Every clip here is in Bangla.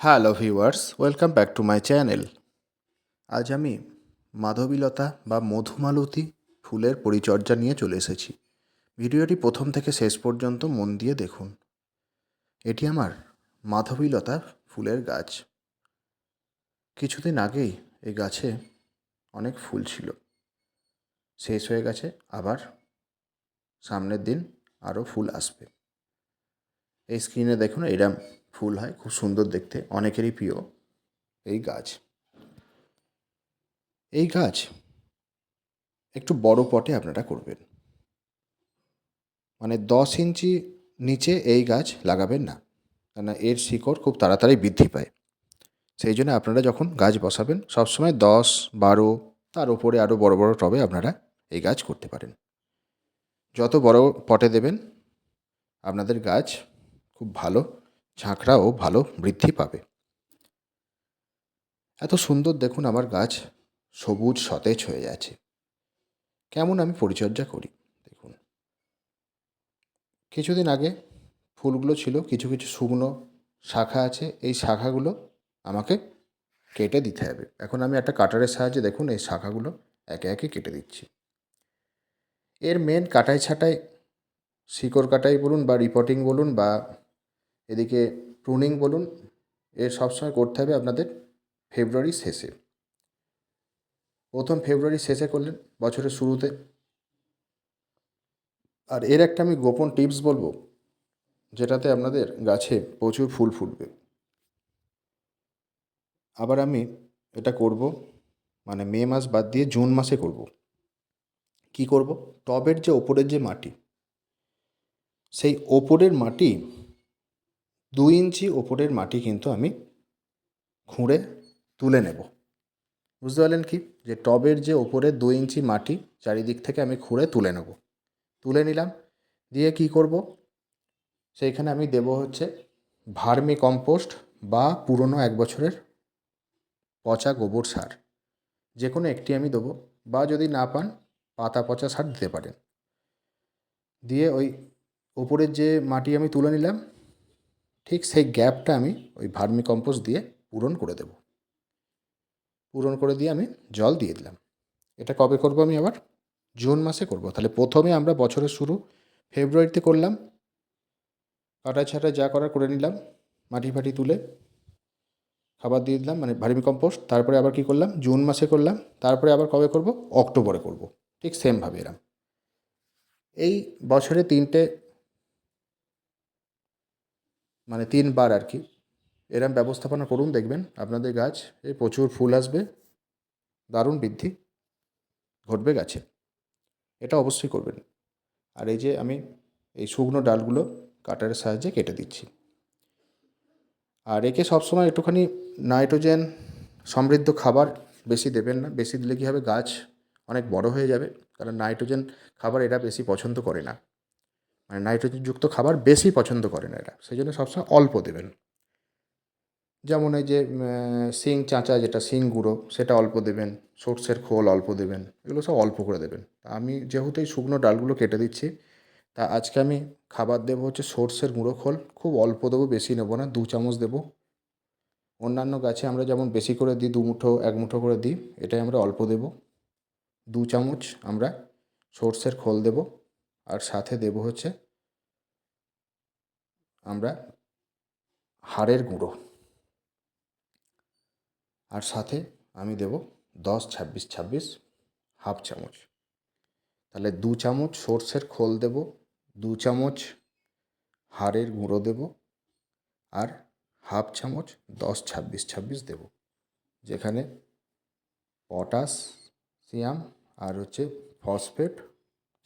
Hello viewers welcome back to my channel আজ আমি মাধবীলতা বা মধুমালতী ফুলের পরিচর্যা নিয়ে চলে এসেছি। ভিডিওটি প্রথম থেকে শেষ পর্যন্ত মন দিয়ে দেখুন। এটি আমার মাধবীলতা ফুলের গাছ। কিছুদিন আগেই এই গাছে অনেক ফুল ছিল। শেষ হয়ে গেছে, আবার সামনের দিন আরও ফুল আসবে। এই স্ক্রিনে দেখুন, এরম ফুল হয়, খুব সুন্দর দেখতে, অনেকেরই প্রিয় এই গাছ। এই গাছ একটু বড় পটে আপনারা করবেন। মানে দশ ইঞ্চি নিচে এই গাছ লাগাবেন না কেন এর শিকড় খুব তাড়াতাড়ি বৃদ্ধি পায়। সেই জন্য আপনারা যখন গাছ বসাবেন, সবসময় দশ, বারো, তার উপরে আরও বড় বড় টবে আপনারা এই গাছ করতে পারেন। যত বড় পটে দেবেন, আপনাদের গাছ খুব ভালো ঝাঁকড়া ও ভালো বৃদ্ধি পাবে। এত সুন্দর দেখুন আমার গাছ সবুজ, সতেজ হয়ে আছে কেমন আমি পরিচর্যা করি, দেখুন। কিছুদিন আগে ফুলগুলো ছিল, কিছু কিছু শুকনো শাখা আছে, এই শাখাগুলো আমাকে কেটে দিতে হবে। এখন আমি একটা কাটারের সাহায্যে দেখুন এই শাখাগুলো একে একে কেটে দিচ্ছি। এর মেন কাটাই ছাটাই শিকড় কাটাই বলুন বা রিপোর্টিং বলুন বা এদিকে প্রুনিং বলুন এর সবসময় করতে হবে আপনাদের ফেব্রুয়ারি শেষে। প্রথম ফেব্রুয়ারি শেষে করলেন বছরের শুরুতে। আর এর একটা আমি গোপন টিপস বলব, যেটাতে আপনাদের গাছে প্রচুর ফুল ফুটবে। আবার আমি এটা করব মানে মে মাস বাদ দিয়ে জুন মাসে করব। কি করব? টবের যে ওপরের যে মাটি, সেই ওপরের মাটি দুই ইঞ্চি ওপরের মাটি কিন্তু আমি খুঁড়ে তুলে নেব। বুঝতে পারলেন কি? যে টবের যে ওপরে দু ইঞ্চি মাটি চারিদিক থেকে আমি খুঁড়ে তুলে নেব। তুলে নিলাম, দিয়ে কি করব? সেইখানে আমি দেব হচ্ছে ভার্মি কম্পোস্ট বা পুরনো এক বছরের পচা গোবর সার। যে কোনো একটি আমি দেবো, বা যদি না পান, পাতা পচা সার দিতে পারেন। দিয়ে ওই ওপরের যে মাটি আমি তুলে নিলাম ঠিক সেই গ্যাপটা আমি ওই ভার্মি কম্পোস্ট দিয়ে পূরণ করে দেব। পূরণ করে দিয়ে আমি জল দিয়ে দিলাম। এটা কবে করব আমি আবার? জুন মাসে করব। তাহলে প্রথমে আমরা বছরের শুরু ফেব্রুয়ারিতে করলাম। কাটা ছাটা যা করার করে নিলাম। মাটি ফাটি তুলে খাবার দিয়ে দিলাম মানে ভার্মি কম্পোস্ট। তারপরে আবার কি করলাম? জুন মাসে করলাম। তারপরে আবার কবে করব? অক্টোবরে করব। ঠিক সেমভাবে এরম। এই বছরে তিনটে মানে তিনবার আর কি। এরম ব্যবস্থাপনা করুন, দেখবেন আপনাদের গাছ এই প্রচুর ফুল আসবে, দারুণ বৃদ্ধি ঘটবে গাছে। এটা অবশ্যই করবেন। আর এই যে আমি এই শুকনো ডালগুলো কাটারের সাহায্যে কেটে দিচ্ছি। আর একে সবসময় একটুখানি নাইট্রোজেন সমৃদ্ধ খাবার বেশি দেবেন না। বেশি দিলে কী হবে? গাছ অনেক বড় হয়ে যাবে। কারণ নাইট্রোজেন খাবার এরা বেশি পছন্দ করে না। মানে নাইট্রোজেনযুক্ত খাবার বেশি পছন্দ করে না এরা। সেই জন্য সবসময় অল্প দেবেন। যেমন এই যে শিং চাঁচা যেটা, শিং গুঁড়ো, সেটা অল্প দেবেন। সর্ষের খোল অল্প দেবেন। এগুলো সব অল্প করে দেবেন। আমি যেহেতু এই শুকনো ডালগুলো কেটে দিচ্ছি, তা আজকে আমি খাবার দেবো হচ্ছে সর্ষের গুঁড়ো খোল। খুব অল্প দেবো, বেশি নেব না, দু চামচ দেবো। অন্যান্য গাছে আমরা যেমন বেশি করে দিই, দু মুঠো, এক মুঠো করে দিই, এটাই আমরা অল্প দেবো। দু চামচ আমরা সর্ষের খোল দেব। আর সাথে দেব হচ্ছে আমরা হাড়ের গুঁড়ো। আর সাথে আমি দেব দশ, ছাব্বিশ ছাব্বিশ, হাফ চামচ। তাহলে দু চামচ সর্ষের খোল দেব, দু চামচ হাড়ের গুঁড়ো দেব আর হাফ চামচ দশ, ছাব্বিশ ছাব্বিশ দেব। যেখানে পটাশিয়াম আর হচ্ছে ফসফেট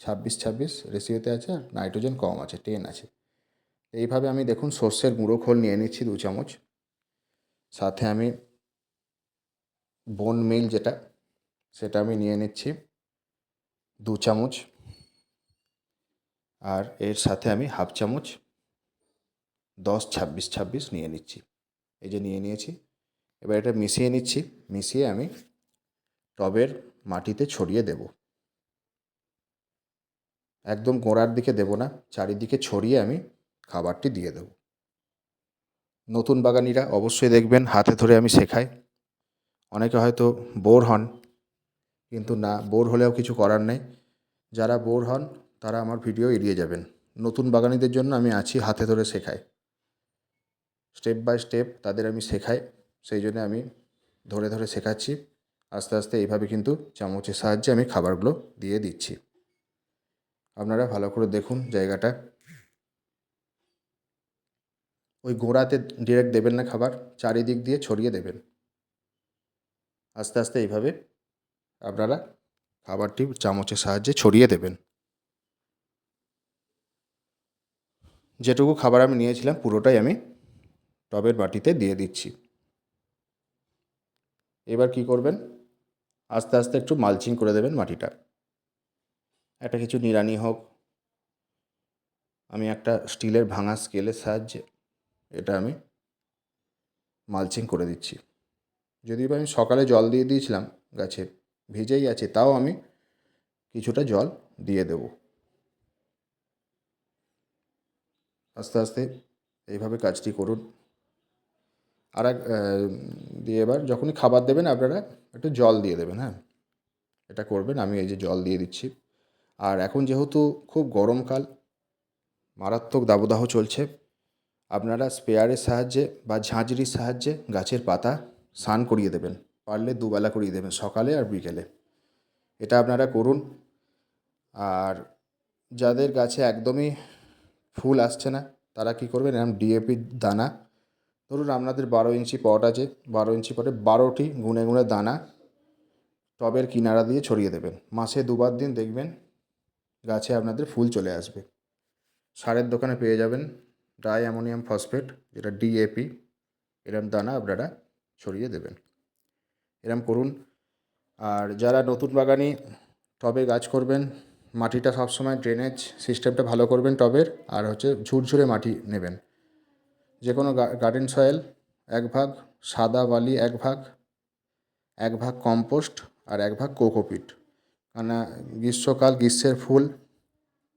ছাব্বিশ ছাব্বিশ রেশিওতে আছে, আর নাইট্রোজেন কম আছে টেন আছে। এইভাবে আমি দেখুন সর্ষের গুঁড়ো খোল নিয়ে নিচ্ছি দু চামচ। সাথে আমি বোন মিল যেটা, সেটা আমি নিয়ে নিচ্ছি দু চামচ। আর এর সাথে আমি হাফ চামচ দশ ছাব্বিশ ছাব্বিশ নিয়ে নিচ্ছি। এই যে নিয়ে নিয়েছি, এবার এটা মিশিয়ে নিচ্ছি, মিশিয়ে আমি টবের মাটিতে ছড়িয়ে দেব। একদম গোড়ার দিকে দেব না, চারিদিকে ছড়িয়ে আমি খাবারটি দিয়ে দেব। নতুন বাগানিরা অবশ্যই দেখবেন হাতে ধরে আমি শেখাই। অনেকে হয়তো বোর হন, কিন্তু না, বোর হলেও কিছু করার নেই। যারা বোর হন, তারা আমার ভিডিও এড়িয়ে যাবেন। নতুন বাগানিদের জন্য আমি আছি হাতে ধরে শেখাই। স্টেপ বাই স্টেপ তাদের আমি শেখাই, সেই জন্য আমি ধরে ধরে শেখাচ্ছি। আস্তে আস্তে এইভাবে কিন্তু চামচের সাহায্যে আমি খাবারগুলো দিয়ে দিচ্ছি। আপনারা ভালো করে দেখুন জায়গাটা। ওই গোড়াতে ডিরেক্ট দেবেন না খাবার, চারিদিক দিয়ে ছড়িয়ে দেবেন। আস্তে আস্তে এইভাবে আপনারা খাবারটি চামচের সাহায্যে ছড়িয়ে দেবেন। যেটুকু খাবার আমি নিয়েছিলাম পুরোটাই আমি টবের বাটিতে দিয়ে দিচ্ছি। এবার কি করবেন? আস্তে আস্তে একটু মালচিং করে দেবেন মাটিটা। একটা কিছু নিড়ানি হোক, আমি একটা স্টিলের ভাঙা স্কেলের সাহায্যে এটা আমি মালচিং করে দিচ্ছি। যদিও বা আমি সকালে জল দিয়ে দিয়েছিলাম গাছে, ভিজেই আছে, তাও আমি কিছুটা জল দিয়ে দেব। আস্তে আস্তে এইভাবে কাজটি করুন। আর এক দিয়ে এবার যখনই খাবার দেবেন আপনারা একটু জল দিয়ে দেবেন হ্যাঁ? এটা করবেন, আমি এই যে জল দিয়ে দিচ্ছি। আর এখন যেহেতু খুব গরমকাল, মারাত্মক দাবদাহ চলছে, আপনারা স্পেয়ারের সাহায্যে বা ঝাঁঝরির সাহায্যে গাছের পাতা স্নান করিয়ে দেবেন। পারলে দুবেলা করিয়ে দেবেন, সকালে আর বিকেলে। এটা আপনারা করুন। আর যাদের গাছে একদমই ফুল আসছে না, তারা কী করবেন? এরকম ডিএপির দানা, ধরুন আপনাদের বারো ইঞ্চি পট আছে, বারো ইঞ্চি পটে বারোটি গুনে গুনে দানা টবের কিনারা দিয়ে ছড়িয়ে দেবেন। মাসে দুবার দিন দেখবেন গাছে আপনাদের ফুল চলে আসবে। সারের দোকানে পেয়ে যাবেন ডাই অ্যামোনিয়াম ফসফেট, যেটা ডিএপি এরম দানা আপনারা ছড়িয়ে দেবেন। এরম করুন। আর যারা নতুন বাগানি টবে গাছ করবেন, মাটিটা সবসময় ড্রেনেজ সিস্টেমটা ভালো করবেন টবের, আর হচ্ছে ঝুরঝুরে মাটি নেবেন। যে কোনো গার্ডেন সয়েল এক ভাগ সাদা বালি, এক ভাগ এক ভাগ কম্পোস্ট আর এক ভাগ কোকোপিট কেন গ্রীষ্মকাল, গ্রীষ্মের ফুল,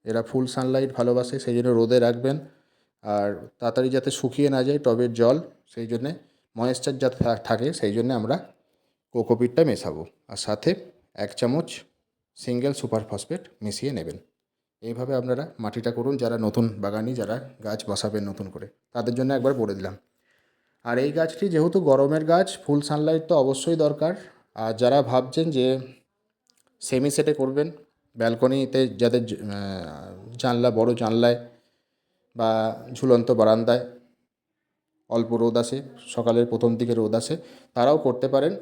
এরা ফুল সানলাইট ভালোবাসে সেই জন্য রোদে রাখবেন। আর তাড়াতাড়ি যাতে শুকিয়ে না যায় টবের জল সেই জন্যে ময়েশ্চার যাতে থাকে সেই জন্যে আমরা কোকোপিটটা মেশাবো। আর সাথে এক চামচ সিঙ্গেল সুপার ফসফেট মিশিয়ে নেবেন। এইভাবে আপনারা মাটিটা করুন, যারা নতুন বাগানি, যারা গাছ বসাবেন নতুন করে, তাদের জন্য একবার বলে দিলাম। আর এই গাছটি যেহেতু গরমের গাছ, ফুল সানলাইট তো অবশ্যই দরকার। আর যারা ভাবছেন যে সেমি সেটে করবেন। ব্যালকনিতে যাদের জানলা বড় জানলায় বা ঝুলন্ত বারান্দায়, অল্প রোদ আসে, সকালের প্রথম দিকে রোদ আসে, তারাও করতে পারেন,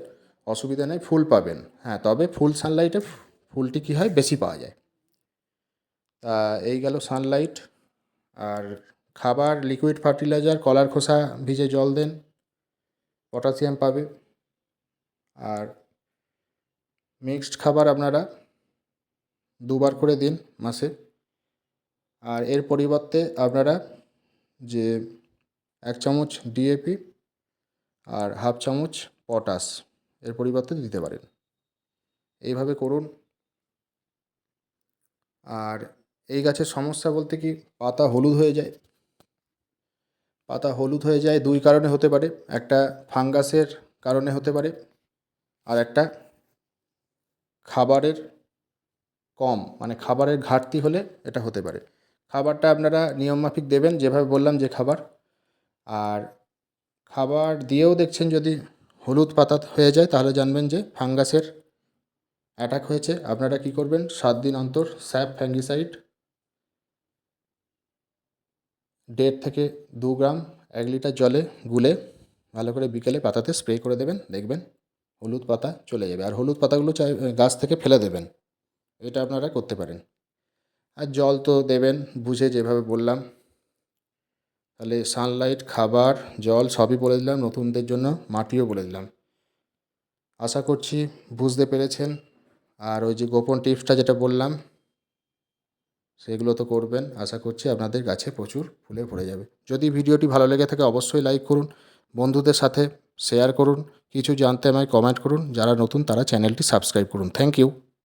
অসুবিধা নেই, ফুল পাবেন। হ্যাঁ তবে ফুল সানলাইটে ফুলটি কী হয়, বেশি পাওয়া যায়। তা এই গেল সানলাইট আর খাবার লিকুইড ফার্টিলাইজার কলার খোসা ভিজে জল দেন পটাশিয়াম পাবে, আর মিক্সড খাবার আপনারা দুবার করে দিন মাসে। আর এর পরিবর্তে আপনারা যে এক চামচ ডিএপি আর হাফ চামচ পটাশ এর পরিবর্তে দিতে পারেন। এইভাবে করুন। আর এই গাছের সমস্যা বলতে কি, পাতা হলুদ হয়ে যায়। পাতা হলুদ হয়ে যায় দুই কারণে হতে পারে, একটা ফাঙ্গাসের কারণে হতে পারে, আর একটা খাবারের কম মানে খাবারের ঘাটতি হলে এটা হতে পারে। খাবারটা আপনারা নিয়মমাফিক দেবেন, যেভাবে বললাম যে খাবার। আর খাবার দিয়েও দেখছেন যদি হলুদ পাতা হয়ে যায়, তাহলে জানবেন যে ফাঙ্গাসের অ্যাটাক হয়েছে। আপনারা কি করবেন? সাত দিন অন্তর স্যাপ ফ্যাঙ্গিসাইড দেড় থেকে দু গ্রাম এক লিটার জলে গুলে ভালো করে বিকেলে পাতাতে স্প্রে করে দেবেন, দেখবেন। হলুদ পাতা চলে যাবে। আর হলুদ পাতাগুলো চাই গাছ থেকে ফেলে দেবেন। এটা আপনারা করতে পারেন। আর জল তো দেবেন, বুঝে যেভাবে বললাম। তাহলে সানলাইট খাবার, জল সবই বলে দিলাম, নতুনদের জন্য মাটিও বলে দিলাম। আশা করছি বুঝতে পেরেছেন। আর ওই যে গোপন টিপসটা যেটা বললাম, সেগুলো তো করবেন। আশা করছি আপনাদের গাছে প্রচুর ফুলে ভরে যাবে। যদি ভিডিওটি ভালো লেগে থাকে, অবশ্যই লাইক করুন। বন্ধুদের সাথে শেয়ার করুন। কিছু জানতে আমায় কমেন্ট করুন। যারা নতুন তারা চ্যানেলটি সাবস্ক্রাইব করুন। Thank you